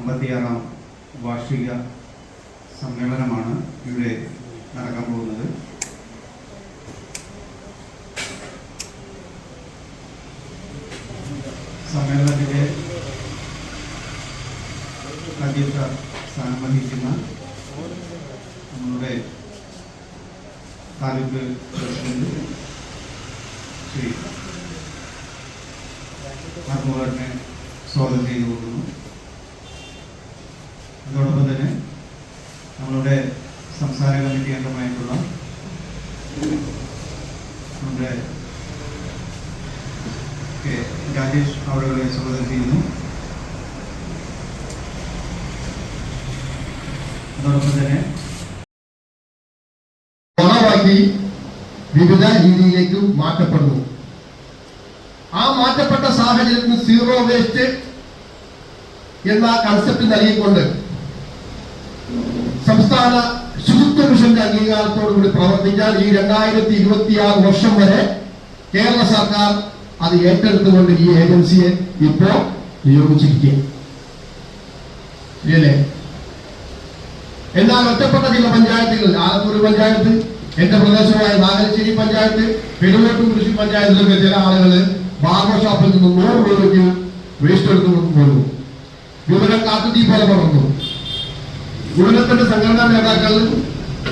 അമ്പത്തിയാറാം വാർഷിക സമ്മേളനമാണ് ഇവിടെ നടക്കാൻ പോകുന്നത്. സമ്മേളനത്തിന്റെ അധ്യക്ഷ സ്ഥാനം വഹിക്കുന്ന നമ്മുടെ താലൂക്ക് പ്രസിഡന്റ് ശ്രീ സ്വാഗതം ചെയ്തു കൊടുക്കുന്നു അതോടൊപ്പം തന്നെ നമ്മളുടെ സംസ്ഥാന കമ്മിറ്റി അംഗമായിട്ടുള്ള നമ്മുടെ കെ രാജേഷ് അവരുടെ സ്വാഗതം ചെയ്യുന്നു. അതോടൊപ്പം തന്നെ ഗുണമാക്കി വിവിധ രീതിയിലേക്ക് മാറ്റപ്പെടുന്നു. ആ മാറ്റപ്പെട്ട സാഹചര്യത്തിന് സീറോ വേസ്റ്റ് എന്ന കൺസെപ്റ്റ് നൽകിക്കൊണ്ട് സംസ്ഥാന ശുചിത്വ മിഷന്റെ അംഗീകാരത്തോടുകൂടി പ്രവർത്തിച്ചാൽ ഈ രണ്ടായിരത്തി ഇരുപത്തിയാറ് വർഷം വരെ കേരള സർക്കാർ അത് ഏറ്റെടുത്തുകൊണ്ട് ഈ ഏജൻസിയെ ഇപ്പോ നിയോഗിച്ചിരിക്കുക എന്നാൽ ഒറ്റപ്പെട്ട ചില പഞ്ചായത്തുകൾ ആലത്തൂർ പഞ്ചായത്ത് എന്റെ പ്രദേശമായ നാഗലശ്ശേരി പഞ്ചായത്ത് പെരുവോട്ട് കൃഷി പഞ്ചായത്തിലൊക്കെ ചില ആളുകൾ ബാർബർ ഷോപ്പിൽ നിന്ന് നൂറ് രൂപയ്ക്ക് വേസ്റ്റ് എടുത്തു കൊണ്ടു വിവരം കാത്തുതീ പോലെ പറഞ്ഞു ഗുണത്തിന്റെ സംഘടനാ നേതാക്കൾ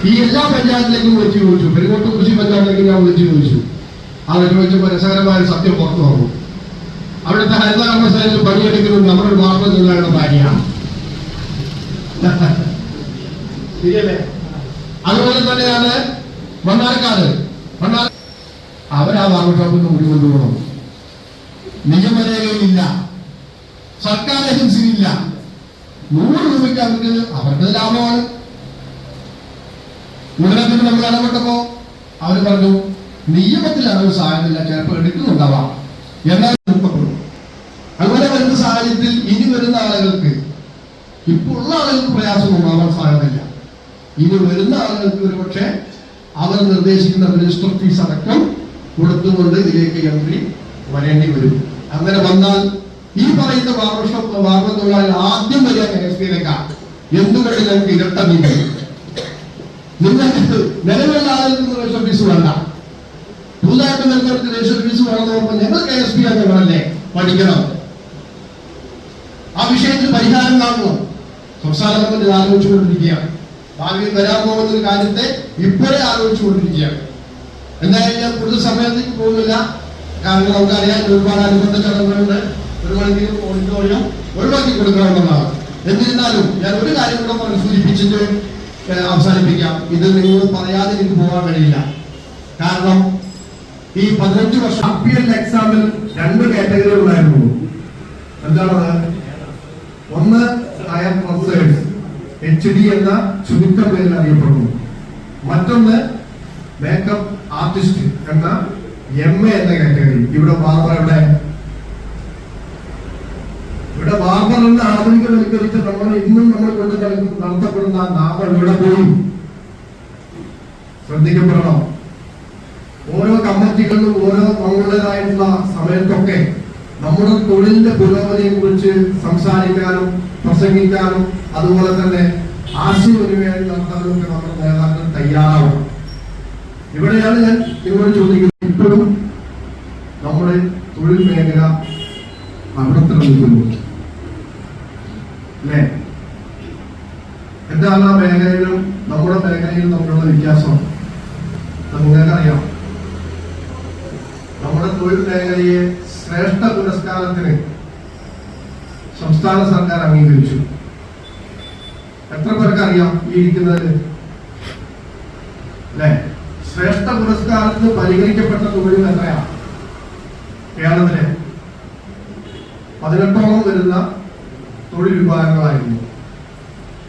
ഈ എല്ലാ പഞ്ചായത്തിലേക്കും വിളിച്ചു ചോദിച്ചു. പെരുവോട്ടും കൃഷി പഞ്ചായത്തിലേക്ക് ഞാൻ വിളിച്ചു ചോദിച്ചു. അവർ വെച്ച് രസകരമായ സത്യം പുറത്തു വന്നു. അവിടുത്തെ ഹരിത പണിയെടുക്കുന്നത് നമ്മുടെ ഒരു വാർത്ത തൊഴിലാളിയുടെ ഭാര്യയാണ് അതുപോലെ തന്നെയാണ് മണ്ണാർക്കാട് മണ്ണാർ അവരാ ബാർബർ ഷോപ്പിൽ നിന്ന് കൊണ്ടുപോകണം. നിയമരേഖയിലില്ല. സർക്കാർ ഏജൻസിയിലില്ല. നൂറ് രൂപയ്ക്ക് അവർക്ക് അവരുടെ ലാഭമാണ്. ഉടനത്തിന് നമ്മൾ ഇടപെട്ടപ്പോ അവർ പറഞ്ഞു നിയമത്തിൽ അവർ സാഹചര്യമില്ല ചിലപ്പോൾ എടുക്കുന്നുണ്ടാവാം. എന്നാൽ നിർത്തപ്പെടും അങ്ങനെ വരുന്ന സാഹചര്യത്തിൽ ഇനി വരുന്ന ആളുകൾക്ക് ഇപ്പോൾ ഉള്ള ആളുകൾക്ക് പ്രയാസം ഉണ്ടാവാൻ സാധ്യതയില്ല. ഇനി വരുന്ന ആളുകൾക്ക് ഒരുപക്ഷെ അവർ നിർദ്ദേശിക്കുന്ന രജിസ്റ്റർ ഫീസ് അടക്കം കൊടുത്തുകൊണ്ട് ഇതിലേക്ക് എൻട്രി വരേണ്ടി വരും. അങ്ങനെ വന്നാൽ ഈ പറയുന്ന വാർഷം ബാർബർ തൊഴിലാളി ആദ്യം വരിക കെ എസ് പിയിലേക്കാണ് എന്തുകൊണ്ട് ഞങ്ങൾക്ക് ഇരട്ട നീതി നിങ്ങൾക്ക് നിലവിലുള്ള ആളുകൾക്ക് ഫീസ് വേണ്ട. പുതുതായിട്ട് ഫീസ് വേണമെന്ന് ഞങ്ങൾ കെ എസ് പി പഠിക്കണം. ആ വിഷയത്തിൽ പരിഹാരം കാണുന്നു സംസ്ഥാന ഗവൺമെന്റ് ആലോചിച്ചുകൊണ്ടിരിക്കുകയാണ്. ഭാവിയിൽ വരാൻ പോകുന്ന ഒരു കാര്യത്തെ ഇപ്പോഴേ ആലോചിച്ചുകൊണ്ടിരിക്കുകയാണ്. എന്തായാലും ഞാൻ കൂടുതൽ സമയത്തേക്ക് പോകുന്നില്ല. കാരണം നമുക്കറിയാം ഒരുപാട് അനുബന്ധ ചടങ്ങുകളുണ്ട്. ഒരു മണിക്കൂർ ഓഡിറ്റോറിയം ഒഴിവാക്കി കൊടുക്കണമെന്നാണ്. എന്നിരുന്നാലും ഞാൻ ഒരു കാര്യം കൂടെ പറഞ്ഞു സൂചിപ്പിച്ചിട്ട് അവസാനിപ്പിക്കാം. ഇത് നിങ്ങൾ പറയാതെ എനിക്ക് പോകാൻ കഴിയില്ല. കാരണം ഈ പതിനഞ്ച് വർഷം പി എക്സാമിൽ രണ്ട് കാറ്റഗറി ഉണ്ടായിരുന്നു. എന്താണത്? ഒന്ന് ഹയർ പ്രൊഫസേഴ്സ് എച്ച് ഡി എന്ന ചുരുക്ക പേരിൽ അറിയപ്പെടുന്നു. മറ്റൊന്ന് മേക്കപ്പ് ആർട്ടിസ്റ്റ് എന്ന എം എ എന്ന കാറ്റഗറി ഇവിടെ ബാർബർ ബാർബർ ആധുനികവൽക്കരിച്ച് നമ്മൾ ഇന്നും നമ്മൾ കൊണ്ട് നടത്തപ്പെടുന്ന നാമം ഇവിടെ പോയി? ശ്രദ്ധിക്കപ്പെടണം. ഓരോ കമ്മിറ്റികളിലും ഓരോ നമ്മളുടേതായിട്ടുള്ള സമയത്തൊക്കെ നമ്മുടെ തൊഴിലിന്റെ പുരോഗതിയെ കുറിച്ച് സംസാരിക്കാനും പ്രസംഗിക്കാനും അതുപോലെ തന്നെ ആശയവിനിമയം നടത്താനും ഒക്കെ നമ്മുടെ നേതാക്കൾ തയ്യാറാവണം. ഇവിടെയാണ് ഞാൻ നിങ്ങളോട് ചോദിക്കുന്നത്. ഇപ്പോഴും നമ്മുടെ തൊഴിൽ മേഖല അവിടെ നിൽക്കുന്നു അല്ലേ? എന്താണ് ആ മേഖലയിലും നമ്മുടെ മേഖലയിലും തമ്മിലുള്ള വ്യത്യാസം? നിങ്ങൾക്കറിയാം നമ്മുടെ തൊഴിൽ മേഖലയെ ശ്രേഷ്ഠ പുരസ്കാരത്തിന് സംസ്ഥാന സർക്കാർ അംഗീകരിച്ചു. എത്ര പേർക്ക് അറിയാം ഈ ഇരിക്കുന്നതിൽ അല്ലേ? ശ്രേഷ്ഠ പുരസ്കാരത്തിന് പരിഗണിക്കപ്പെട്ട തൊഴിൽ എത്രയാ? കേരളത്തിലെ പതിനെട്ടോളം വരുന്ന തൊഴിൽ വിഭാഗങ്ങളായിരുന്നു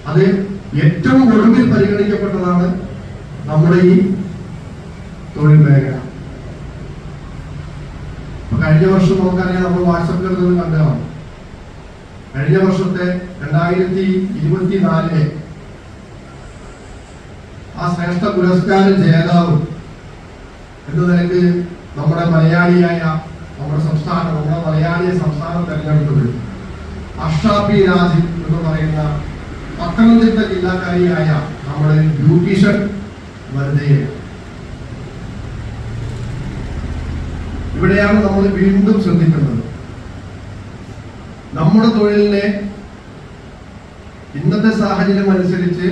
അത് ഏറ്റവും ഒടുവിൽ പരിഗണിക്കപ്പെട്ടതാണ് നമ്മുടെ ഈ തൊഴിൽ മേഖല. കഴിഞ്ഞ വർഷം നമുക്കറിയാം നമ്മൾ വാട്സപ്പിൽ നിന്ന് കണ്ടതാണ്. കഴിഞ്ഞ വർഷത്തെ രണ്ടായിരത്തി ഇരുപത്തിനാലിലെ ആ ശ്രേഷ്ഠ പുരസ്കാര ജേതാവ് എന്ന നിലയ്ക്ക് നമ്മുടെ മലയാളിയായ നമ്മുടെ സംസ്ഥാനം നമ്മുടെ മലയാളിയെ സംസ്ഥാനം തെരഞ്ഞെടുത്തത് അഷ്റാഫി രാജ് എന്ന് പറയുന്ന പത്തനംതിട്ട ജില്ലാക്കാരിയായ നമ്മുടെ ബ്യൂട്ടീഷ്യൻ വനിതയെ ഇവിടെയാണ് നമ്മൾ വീണ്ടും ശ്രദ്ധിക്കുന്നത് നമ്മുടെ തൊഴിലിനെ ഇന്നത്തെ സാഹചര്യം അനുസരിച്ച്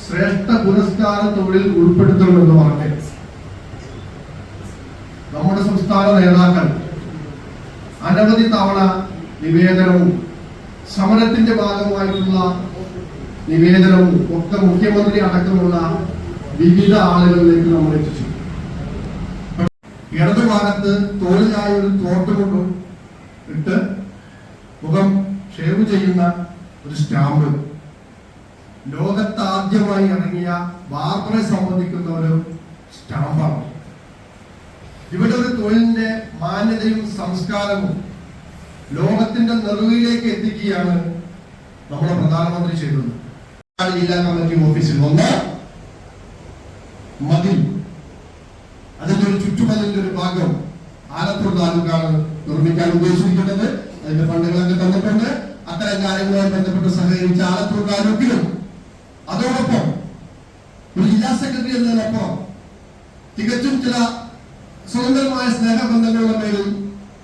ശ്രേഷ്ഠ പുരസ്കാര തൊഴിൽ ഉൾപ്പെടുത്തണമെന്ന് പറഞ്ഞ് നമ്മുടെ സംസ്ഥാന നേതാക്കൾ അനവധി തവണ നിവേദനവും സമരത്തിന്റെ ഭാഗമായിട്ടുള്ള നിവേദനവും ഒക്കെ മുഖ്യമന്ത്രി അടക്കമുള്ള വിവിധ ആളുകളിലേക്ക് നമ്മൾ എത്തിച്ചു. ഇടതു ഭാഗത്ത് തോളിലായ ഒരു തോട്ട് കൊണ്ടും ഇട്ട് മുഖം ഷേവ് ചെയ്യുന്ന ഒരു സ്റ്റാമ്പ്. ലോകത്ത് ആദ്യമായി ഇറങ്ങിയ ബാർബറെ സംബന്ധിക്കുന്ന ഒരു സ്റ്റാമ്പാണ്. ഇവിടെ ഒരു തൊഴിലിന്റെ മാന്യതയും സംസ്കാരവും ലോകത്തിന്റെ നെറുകയിലേക്ക് എത്തിക്കുകയാണ് നമ്മുടെ പ്രധാനമന്ത്രി ചെയ്തത്. ജില്ലാ കമ്മിറ്റി ഓഫീസിൽ ഒന്ന് മതിൽ അതിന്റെ ഒരു ചുറ്റുമതിലിന്റെ ഒരു ഭാഗം ആലത്തൂർ താലൂക്കാണ് നിർമ്മിക്കാൻ ഉദ്ദേശിക്കുന്നത് അതിന്റെ ഫണ്ടുകളൊക്കെ തന്നിട്ടുണ്ട്. അത്തരം കാര്യങ്ങളുമായി ബന്ധപ്പെട്ട് സഹകരിച്ച ആലത്തൂർ താലൂക്കിലും അതോടൊപ്പം ഒരു ജില്ലാ സെക്രട്ടറി എന്നതിനൊപ്പം തികച്ചും ചില സ്വതന്ത്രമായ സ്നേഹബന്ധങ്ങളുടെ പേരിൽ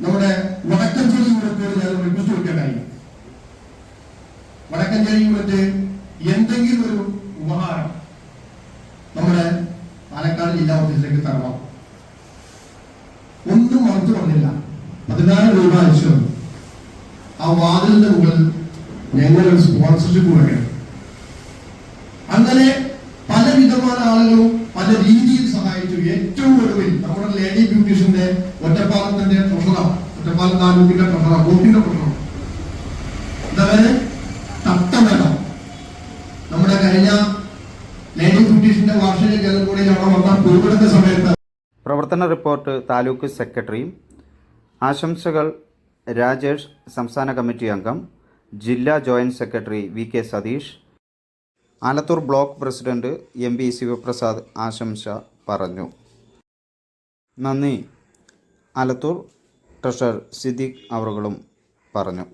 നമ്മുടെ വടക്കഞ്ചേരി യൂണിറ്റോട് ഞാൻ റിക്വസ്റ്റ് കൊടുക്കാനായി വടക്കഞ്ചേരി യൂണിറ്റ് എന്തെങ്കിലും ഒരു ഉപഹാരം നമ്മുടെ പാലക്കാട് ജില്ലാ ഓഫീസിലേക്ക് തരണം. ഒന്നും മറച്ചു പറഞ്ഞില്ല. പതിനായിരം രൂപ അയച്ചു ആ വാതിലിന്റെ മുകളിൽ ഞങ്ങൾ സ്പോൺസർഷിപ്പ് വേണം അങ്ങനെ പല വിധമായ ആളുകളും പല രീതിയിൽ സഹായിച്ചു. ഏറ്റവും ഒടുവിൽ നമ്മുടെ ലേഡി ബ്യൂട്ടീഷ്യന്റെ ട്രഷറർ ഒറ്റപ്പാലം താലൂക്കിന്റെ ട്രഷറർ ബോട്ടിന്റെ ട്രഷറർ ഇതവര് നമ്മുടെ കഴിഞ്ഞ ലേഡി ബ്രിട്ടീഷിന്റെ വാർഷിക ജനകൂടിയിൽ അവിടെ വന്ന കുരുവിടുന്ന സമയത്ത് പ്രവർത്തന റിപ്പോർട്ട് താലൂക്ക് സെക്രട്ടറിയും ആശംസകൾ രാജേഷ് സംസ്ഥാന കമ്മിറ്റി അംഗം ജില്ലാ joint secretary V K Satheesh Alathur block president M P Sivaprasad ആശംസ പറഞ്ഞു. നന്ദി. ആലത്തൂർ ട്രഷറർ സിദ്ദിഖ് അവറുകളും പറഞ്ഞു